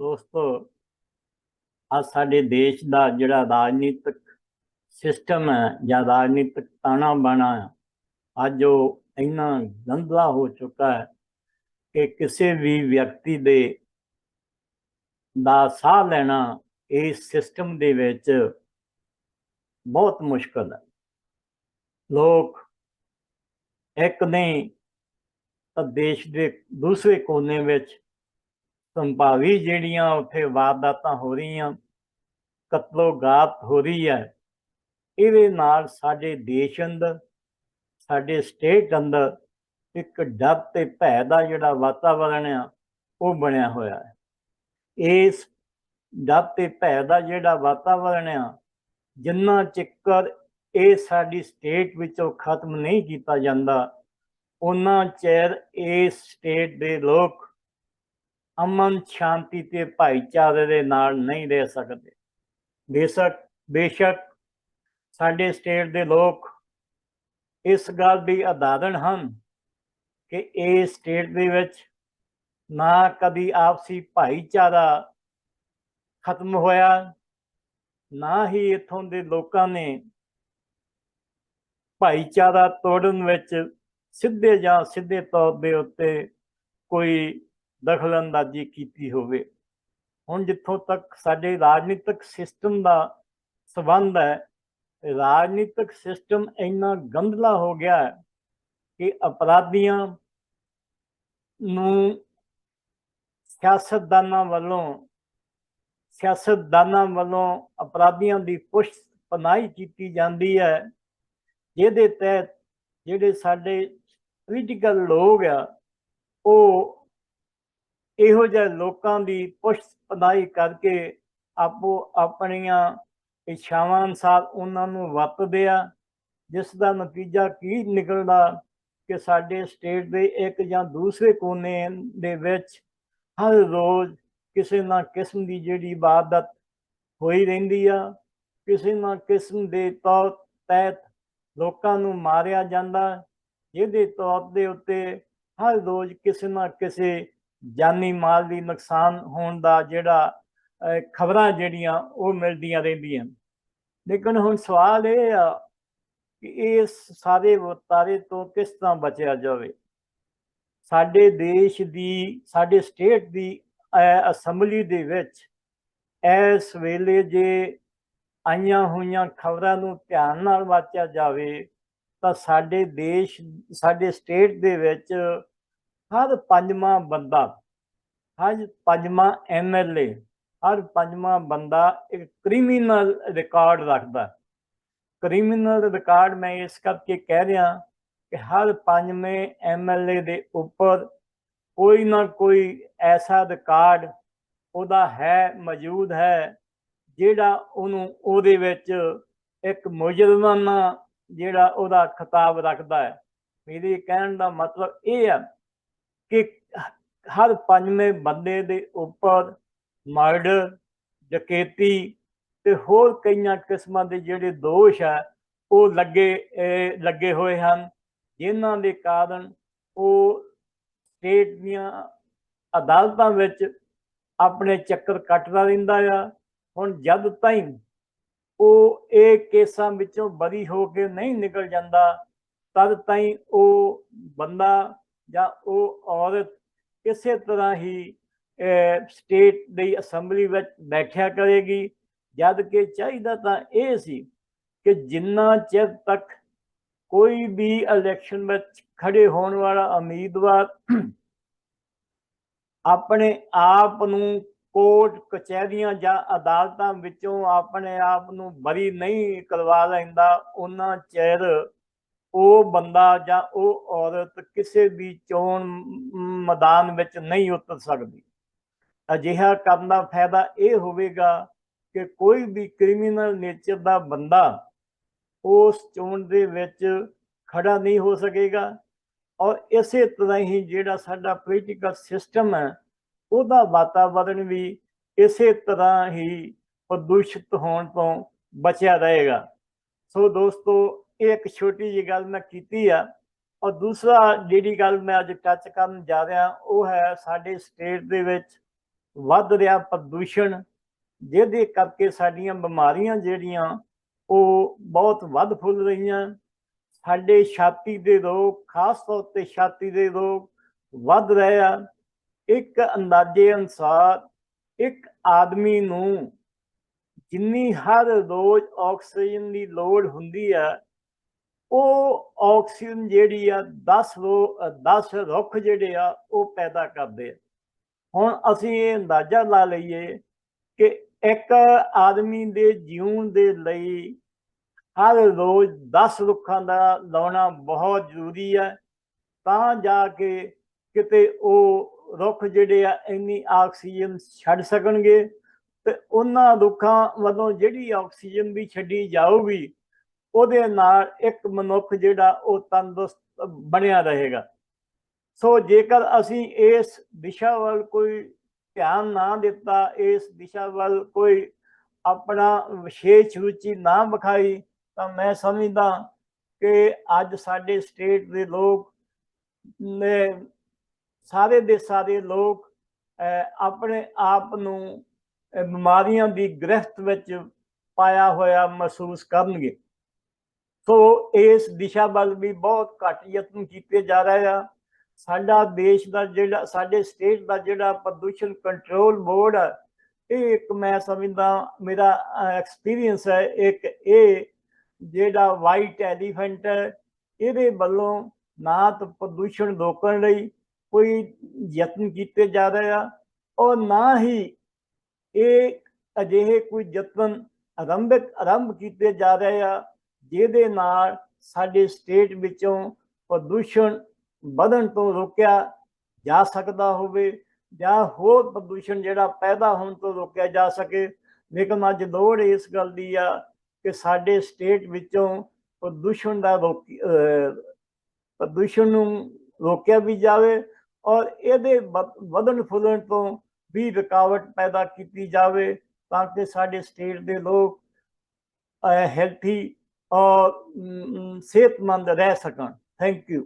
ਦੋਸਤੋ, ਅੱਜ ਸਾਡੇ ਦੇਸ਼ ਦਾ ਜਿਹੜਾ ਰਾਜਨੀਤਿਕ ਸਿਸਟਮ ਹੈ ਜਾਂ ਰਾਜਨੀਤਿਕ ਤਾਣਾ ਬਾਣਾ ਅੱਜ ਉਹ ਇੰਨਾ ਗੰਦਾ ਹੋ ਚੁੱਕਾ ਹੈ ਕਿ ਕਿਸੇ ਵੀ ਵਿਅਕਤੀ ਦੇ ਦਾ ਸਾਹ ਲੈਣਾ ਇਸ ਸਿਸਟਮ ਦੇ ਵਿੱਚ ਬਹੁਤ ਮੁਸ਼ਕਲ ਹੈ। ਲੋਕ ਇੱਕ ਨਹੀਂ ਤਾਂ ਦੇਸ਼ ਦੇ ਦੂਸਰੇ ਕੋਨੇ ਵਿੱਚ ਸੰਭਾਵੀ ਜਿਹੜੀਆਂ ਉੱਥੇ ਵਾਰਦਾਤਾਂ ਹੋ ਰਹੀਆਂ ਕਤਲੋਗਾਤ ਹੋ ਰਹੀ ਹੈ, ਇਹਦੇ ਨਾਲ ਸਾਡੇ ਦੇਸ਼ ਅੰਦਰ, ਸਾਡੇ ਸਟੇਟ ਅੰਦਰ ਇੱਕ ਡਰ ਤੇ ਭੈ ਦਾ ਜਿਹੜਾ ਵਾਤਾਵਰਣ ਆ, ਉਹ ਬਣਿਆ ਹੋਇਆ ਹੈ। ਇਸ ਡਰ ਤੇ ਭੈ ਦਾ ਜਿਹੜਾ ਵਾਤਾਵਰਣ ਆ, ਜਿੰਨਾ ਚਿਕਰ ਇਹ ਸਾਡੀ ਸਟੇਟ ਵਿੱਚੋਂ ਖਤਮ ਨਹੀਂ ਕੀਤਾ ਜਾਂਦਾ ਉਹਨਾਂ ਚਿਰ ਇਸ ਸਟੇਟ ਦੇ ਲੋਕ ਅਮਨ ਸ਼ਾਂਤੀ ਤੇ ਭਾਈਚਾਰੇ ਦੇ ਨਾਲ ਨਹੀਂ ਰਹਿ ਸਕਦੇ। ਬੇਸ਼ੱਕ ਬੇਸ਼ੱਕ ਸਾਡੇ ਸਟੇਟ ਦੇ ਲੋਕ ਇਸ ਗੱਲ ਦੀ ਉਦਾਹਰਣ ਹਨ ਕਿ ਇਹ ਸਟੇਟ ਦੇ ਵਿੱਚ ਨਾ ਕਦੀ ਆਪਸੀ ਭਾਈਚਾਰਾ ਖਤਮ ਹੋਇਆ, ਨਾ ਹੀ ਇਥੋਂ ਦੇ ਲੋਕਾਂ ਨੇ ਭਾਈਚਾਰਾ ਤੋੜਨ ਵਿੱਚ ਸਿੱਧੇ ਜਾਂ ਸਿੱਧੇ ਤੌਰ ਦੇ ਉੱਤੇ ਕੋਈ ਦਖਲਅੰਦਾਜ਼ੀ ਕੀਤੀ ਹੋਵੇ। ਹੁਣ ਜਿੱਥੋਂ ਤੱਕ ਸਾਡੇ ਰਾਜਨੀਤਿਕ ਸਿਸਟਮ ਦਾ ਸਬੰਧ ਹੈ, ਰਾਜਨੀਤਿਕ ਸਿਸਟਮ ਇੰਨਾ ਗੰਦਲਾ ਹੋ ਗਿਆ ਹੈ ਕਿ ਅਪਰਾਧੀਆਂ ਨੂੰ ਸਿਆਸਤਦਾਨਾਂ ਵੱਲੋਂ ਸਿਆਸਤਦਾਨਾਂ ਵੱਲੋਂ ਅਪਰਾਧੀਆਂ ਦੀ ਪੁਸ਼ ਪਨਾਹੀ ਕੀਤੀ ਜਾਂਦੀ ਹੈ। ਜਿਹਦੇ ਤਹਿਤ ਜਿਹੜੇ ਸਾਡੇ ਪੋਲੀਟੀਕਲ ਲੋਕ ਆ, ਉਹ ਇਹੋ ਜਿਹੇ ਲੋਕਾਂ ਦੀ ਪੁਸ਼ ਪਨਾਹੀ ਕਰਕੇ ਆਪੋ ਆਪਣੀਆਂ ਇੱਛਾਵਾਂ ਅਨਸਾਰ ਉਹਨਾਂ ਨੂੰ ਵਰਤਦੇ ਆ, ਜਿਸ ਦਾ ਨਤੀਜਾ ਕੀ ਨਿਕਲਦਾ ਕਿ ਸਾਡੇ ਸਟੇਟ ਦੇ ਇੱਕ ਜਾਂ ਦੂਸਰੇ ਕੋਨੇ ਦੇ ਵਿੱਚ ਹਰ ਰੋਜ਼ ਕਿਸੇ ਨਾ ਕਿਸਮ ਦੀ ਜਿਹੜੀ ਇਬਾਦਤ ਹੋਈ ਰਹਿੰਦੀ ਆ, ਕਿਸੇ ਨਾ ਕਿਸਮ ਦੇ ਤੌਰ ਤਹਿਤ ਲੋਕਾਂ ਨੂੰ ਮਾਰਿਆ ਜਾਂਦਾ, ਜਿਹਦੇ ਤੌਰ ਦੇ ਉੱਤੇ ਹਰ ਰੋਜ਼ ਕਿਸੇ ਨਾ ਕਿਸੇ ਜਾਨੀ ਮਾਲ ਦੀ ਨੁਕਸਾਨ ਹੋਣ ਦਾ ਜਿਹੜਾ ਖਬਰਾਂ ਜਿਹੜੀਆਂ ਉਹ ਮਿਲਦੀਆਂ ਰਹਿੰਦੀਆਂ। ਲੇਕਿਨ ਹੁਣ ਸਵਾਲ ਇਹ ਆ ਕਿ ਇਸ ਸਾਰੇ ਵਤਾਰੇ ਤੋਂ ਕਿਸ ਤਰ੍ਹਾਂ ਬਚਿਆ ਜਾਵੇ? ਸਾਡੇ ਦੇਸ਼ ਦੀ, ਸਾਡੇ ਸਟੇਟ ਦੀ ਅਸੈਂਬਲੀ ਦੇ ਵਿੱਚ ਇਸ ਵੇਲੇ ਜੇ ਆਈਆਂ ਹੋਈਆਂ ਖਬਰਾਂ ਨੂੰ ਧਿਆਨ ਨਾਲ ਵਾਚਿਆ ਜਾਵੇ, ਤਾਂ ਸਾਡੇ ਦੇਸ਼, ਸਾਡੇ ਸਟੇਟ ਦੇ ਵਿੱਚ ਹਰ ਪੰਜਵਾਂ ਬੰਦਾ, ਹਰ ਪੰਜਵਾਂ ਐਮਐਲਏ ਹਰ ਪੰਜਵਾਂ ਬੰਦਾ ਇੱਕ ਕ੍ਰਿਮੀਨਲ ਰਿਕਾਰਡ ਰੱਖਦਾ। ਕ੍ਰਿਮੀਨਲ ਰਿਕਾਰਡ ਮੈਂ ਇਸ ਕਰਕੇ ਕਹਿ ਰਿਹਾ ਕਿ ਹਰ ਪੰਜਵੇਂ ਐਮਐਲਏ ਦੇ ਉੱਪਰ ਕੋਈ ਨਾ ਕੋਈ ਐਸਾ ਰਿਕਾਰਡ ਉਹਦਾ ਹੈ, ਮੌਜੂਦ ਹੈ, ਜਿਹੜਾ ਉਹਨੂੰ ਉਹਦੇ ਵਿੱਚ ਇੱਕ ਮੁਜਰਮਾਨਾ ਜਿਹੜਾ ਉਹਦਾ ਖਿਤਾਬ ਰੱਖਦਾ ਹੈ। ਮੇਰੇ ਕਹਿਣ ਦਾ ਮਤਲਬ ਇਹ ਹੈ ਕਿ ਹਰ ਪੰਜਵੇਂ ਬੰਦੇ ਦੇ ਉੱਪਰ ਮਰਡਰ ਡਕੈਤੀ ਤੇ ਹੋਰ ਕਈਆਂ ਕਿਸਮਾਂ ਦੇ ਜਿਹੜੇ ਦੋਸ਼ ਆ, ਉਹ ਲੱਗੇ ਲੱਗੇ ਹੋਏ ਹਨ, ਜਿਨ੍ਹਾਂ ਦੇ ਕਾਰਨ ਉਹ ਸਟੇਟ ਦੀਆਂ ਅਦਾਲਤਾਂ ਵਿੱਚ ਆਪਣੇ ਚੱਕਰ ਕੱਟਦਾ ਰਹਿੰਦਾ ਆ। ਹੁਣ ਜਦ ਤਾਈਂ ਉਹ ਇਹ ਕੇਸਾਂ ਵਿੱਚੋਂ ਬਰੀ ਹੋ ਕੇ ਨਹੀਂ ਨਿਕਲ ਜਾਂਦਾ, ਤਦ ਤਾਈਂ ਉਹ ਬੰਦਾ ਜਾਂ ਉਹ ਔਰਤ ਕਿਸੇ ਤਰ੍ਹਾਂ ਹੀ ਸਟੇਟ ਦੀ ਅਸੈਂਬਲੀ ਵਿੱਚ ਬੈਠਿਆ ਕਰੇਗੀ। ਜਦ ਕਿ ਚਾਹੀਦਾ ਤਾਂ ਇਹ ਸੀ ਕਿ ਜਿੰਨਾ ਚਿਰ ਤੱਕ ਕੋਈ ਵੀ ਇਲੈਕਸ਼ਨ ਵਿੱਚ ਖੜੇ ਹੋਣ ਵਾਲਾ ਉਮੀਦਵਾਰ ਆਪਣੇ ਆਪ ਨੂੰ ਕੋਰਟ ਕਚਹਿਰੀਆਂ ਜਾਂ ਅਦਾਲਤਾਂ ਵਿੱਚੋਂ ਆਪਣੇ ਆਪ ਨੂੰ ਬਰੀ ਨਹੀਂ ਕਰਵਾ ਲੈਂਦਾ, ਉਹਨਾਂ ਚਿਰ ਉਹ ਬੰਦਾ ਜਾਂ ਉਹ ਔਰਤ ਕਿਸੇ ਵੀ ਚੋਣ ਮੈਦਾਨ ਵਿੱਚ ਨਹੀਂ ਉਤਰ ਸਕਦੀ। ਅਜਿਹਾ ਕਰਨ ਦਾ ਫਾਇਦਾ ਇਹ ਹੋਵੇਗਾ ਕਿ ਕੋਈ ਵੀ ਕ੍ਰਿਮੀਨਲ ਨੇਚਰ ਦਾ ਬੰਦਾ ਉਸ ਚੋਣ ਦੇ ਵਿੱਚ ਖੜਾ ਨਹੀਂ ਹੋ ਸਕੇਗਾ ਔਰ ਇਸੇ ਤਰ੍ਹਾਂ ਹੀ ਜਿਹੜਾ ਸਾਡਾ ਪੋਲੀਟੀਕਲ ਸਿਸਟਮ ਹੈ, ਉਹਦਾ ਵਾਤਾਵਰਣ ਵੀ ਇਸੇ ਤਰ੍ਹਾਂ ਹੀ ਪ੍ਰਦੂਸ਼ਿਤ ਹੋਣ ਤੋਂ ਬਚਿਆ ਰਹੇਗਾ। ਸੋ ਦੋਸਤੋ ਇਹ ਇੱਕ ਛੋਟੀ ਜਿਹੀ ਗੱਲ ਮੈਂ ਕੀਤੀ ਆ। ਔਰ ਦੂਸਰਾ ਜਿਹੜੀ ਗੱਲ ਮੈਂ ਅੱਜ ਟੱਚ ਕਰਨ ਜਾ ਰਿਹਾ, ਉਹ ਹੈ ਸਾਡੇ ਸਟੇਟ ਦੇ ਵਿੱਚ ਵੱਧ ਰਿਹਾ ਪ੍ਰਦੂਸ਼ਣ, ਜਿਹਦੇ ਕਰਕੇ ਸਾਡੀਆਂ ਬਿਮਾਰੀਆਂ ਜਿਹੜੀਆਂ, ਉਹ ਬਹੁਤ ਵੱਧ ਫੁੱਲ ਰਹੀਆਂ। ਸਾਡੇ ਛਾਤੀ ਦੇ ਰੋਗ, ਖਾਸ ਤੌਰ ਤੇ ਛਾਤੀ ਦੇ ਰੋਗ ਵੱਧ ਰਹੇ ਆ। ਇੱਕ ਅੰਦਾਜ਼ੇ ਅਨੁਸਾਰ ਇੱਕ ਆਦਮੀ ਨੂੰ ਜਿੰਨੀ ਹਰ ਰੋਜ਼ ਆਕਸੀਜਨ ਦੀ ਲੋੜ ਹੁੰਦੀ ਹੈ ਉਹ ਆਕਸੀਜਨ ਜਿਹੜੀ ਆ 10 ਰੋ 10 ਰੁੱਖ ਜਿਹੜੇ ਆ, ਉਹ ਪੈਦਾ ਕਰਦੇ ਆ। ਹੁਣ ਅਸੀਂ ਇਹ ਅੰਦਾਜ਼ਾ ਲਾ ਲਈਏ ਕਿ ਇੱਕ ਆਦਮੀ ਦੇ ਜੀਵਨ ਦੇ ਲਈ ਹਰ ਰੋਜ਼ 10 ਰੁੱਖਾਂ ਦਾ ਲਾਉਣਾ ਬਹੁਤ ਜ਼ਰੂਰੀ ਹੈ ਤਾਂ ਜਾ ਕੇ ਕਿਤੇ ਉਹ ਰੁੱਖ ਜਿਹੜੇ ਆ, ਇੰਨੀ ਆਕਸੀਜਨ ਛੱਡ ਸਕਣਗੇ ਤੇ ਉਹਨਾਂ ਰੁੱਖਾਂ ਵੱਲੋਂ ਜਿਹੜੀ ਆਕਸੀਜਨ ਵੀ ਛੱਡੀ ਜਾਊਗੀ ਉਹਦੇ ਨਾਲ ਇੱਕ ਮਨੁੱਖ ਜਿਹੜਾ ਉਹ ਤੰਦਰੁਸਤ ਬਣਿਆ ਰਹੇਗਾ। ਸੋ ਜੇਕਰ ਅਸੀਂ ਇਸ ਦਿਸ਼ਾ ਵੱਲ ਕੋਈ ਧਿਆਨ ਨਾ ਦਿੱਤਾ ਇਸ ਦਿਸ਼ਾ ਵੱਲ ਕੋਈ ਆਪਣਾ ਵਿਸ਼ੇਸ਼ ਰੁਚੀ ਨਾ ਵਿਖਾਈ ਤਾਂ ਮੈਂ ਸਮਝਦਾ ਕਿ ਅੱਜ ਸਾਡੇ ਸਟੇਟ ਦੇ ਲੋਕ ਨੇ ਸਾਰੇ ਦੇ ਸਾਰੇ ਲੋਕ ਅਹ, ਆਪਣੇ ਆਪ ਨੂੰ ਬਿਮਾਰੀਆਂ ਦੀ ਗ੍ਰਿਫਤ ਵਿੱਚ ਪਾਇਆ ਹੋਇਆ ਮਹਿਸੂਸ ਕਰਨਗੇ। ਸੋ ਇਸ ਦਿਸ਼ਾ ਵੱਲ ਵੀ ਬਹੁਤ ਘੱਟ ਯਤਨ ਕੀਤੇ ਜਾ ਰਹੇ ਆ। ਸਾਡਾ ਦੇਸ਼ ਦਾ ਜਿਹੜਾ, ਸਾਡੇ ਸਟੇਟ ਦਾ ਜਿਹੜਾ ਪ੍ਰਦੂਸ਼ਣ ਕੰਟਰੋਲ ਬੋਰਡ ਆ, ਇਹ ਇੱਕ ਮੈਂ ਸਮਝਦਾ, ਮੇਰਾ ਐਕਸਪੀਰੀਅੰਸ ਹੈ, ਇੱਕ ਇਹ ਜਿਹੜਾ ਵਾਈਟ ਐਲੀਫੈਂਟ ਹੈ, ਇਹਦੇ ਵੱਲੋਂ ਨਾ ਤਾਂ ਪ੍ਰਦੂਸ਼ਣ ਰੋਕਣ ਲਈ ਕੋਈ ਯਤਨ ਕੀਤੇ ਜਾ ਰਹੇ ਆ ਔਰ ਨਾ ਹੀ ਇਹ ਅਜਿਹੇ ਕੋਈ ਯਤਨ ਆਰੰਭਿਕ, ਆਰੰਭ ਕੀਤੇ ਜਾ ਰਹੇ ਆ ਜਿਹਦੇ ਨਾਲ ਸਾਡੇ ਸਟੇਟ ਵਿੱਚੋਂ ਪ੍ਰਦੂਸ਼ਣ ਵਧਣ ਤੋਂ ਰੋਕਿਆ ਜਾ ਸਕਦਾ ਹੋਵੇ ਜਾਂ ਹੋਰ ਪ੍ਰਦੂਸ਼ਣ ਜਿਹੜਾ ਪੈਦਾ ਹੋਣ ਤੋਂ ਰੋਕਿਆ ਜਾ ਸਕੇ। ਲੇਕਿਨ ਅੱਜ ਲੋੜ ਇਸ ਗੱਲ ਦੀ ਆ ਕਿ ਸਾਡੇ ਸਟੇਟ ਵਿੱਚੋਂ ਪ੍ਰਦੂਸ਼ਣ ਦਾ ਰੋਕ ਪ੍ਰਦੂਸ਼ਣ ਨੂੰ ਰੋਕਿਆ ਵੀ ਜਾਵੇ ਔਰ ਇਹਦੇ ਵਧ- ਵਧਣ ਫੁੱਲਣ ਤੋਂ ਵੀ ਰੁਕਾਵਟ ਪੈਦਾ ਕੀਤੀ ਜਾਵੇ ਤਾਂ ਕਿ ਸਾਡੇ ਸਟੇਟ ਦੇ ਲੋਕ healthy ਔਰ ਅਮ, ਸਿਹਤਮੰਦ ਰਹਿ ਸਕਣ ਥੈਂਕ ਯੂ